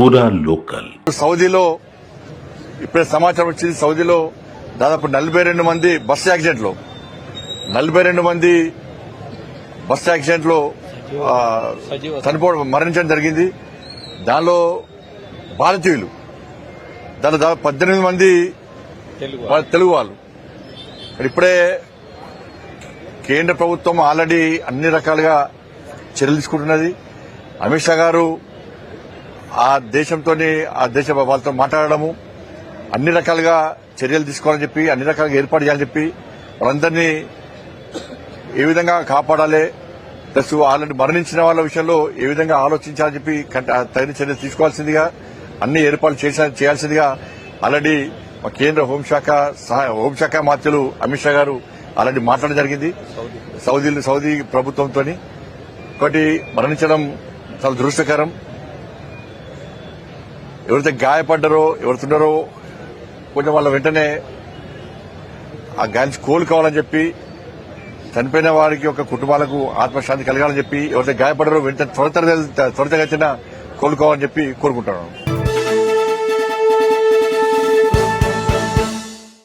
పూరా లోకల్. సౌదీలో ఇప్పుడే సమాచారం వచ్చింది సౌదీలో దాదాపు నలభై రెండు మంది బస్సు యాక్సిడెంట్లు. నలభై రెండు మంది బస్సు యాక్సిడెంట్లో చనిపోవడం మరణించడం జరిగింది. దానిలో భారతీయులు దానిలో దాదాపు పద్దెనిమిది మంది తెలుగు వాళ్ళు ఇప్పుడే కేంద్ర ప్రభుత్వం ఆల్రెడీ అన్ని రకాలుగా చర్యలు తీసుకుంటున్నది. అమిత్ షా గారు ఆ దేశంతోనే ఆ దేశ వాళ్ళతో మాట్లాడడము అన్ని రకాలుగా చర్యలు తీసుకోవాలని చెప్పి అన్ని రకాలుగా ఏర్పాటు చేయాలని చెప్పి వాళ్ళందరినీ ఏ విధంగా కాపాడాలి ప్లస్ వాళ్ళని మరణించిన వాళ్ళ విషయంలో ఏ విధంగా ఆలోచించాలని చెప్పి తగిన చర్యలు తీసుకోవాల్సిందిగా అన్ని ఏర్పాట్లు చేయాల్సిందిగా ఆల్రెడీ మా కేంద్ర హోంశాఖ హోంశాఖ మంత్రులు అమిత్ షా గారు ఆల్రెడీ మాట్లాడడం జరిగింది. సౌదీ సౌదీ ప్రభుత్వంతో ఒకటి మరణించడం చాలా దురదృష్టకరం. ఎవరైతే గాయపడ్డారో ఎవరుతున్నారో కొంచెం వాళ్ళ వెంటనే ఆ గాయం కోలుకోవాలని చెప్పి చనిపోయిన వారికి ఒక కుటుంబాలకు ఆత్మశాంతి కలగాలని చెప్పి ఎవరైతే గాయపడ్డారో వెంటనే త్వర త్వరితగతిన కోలుకోవాలని చెప్పి కోరుకుంటున్నాను.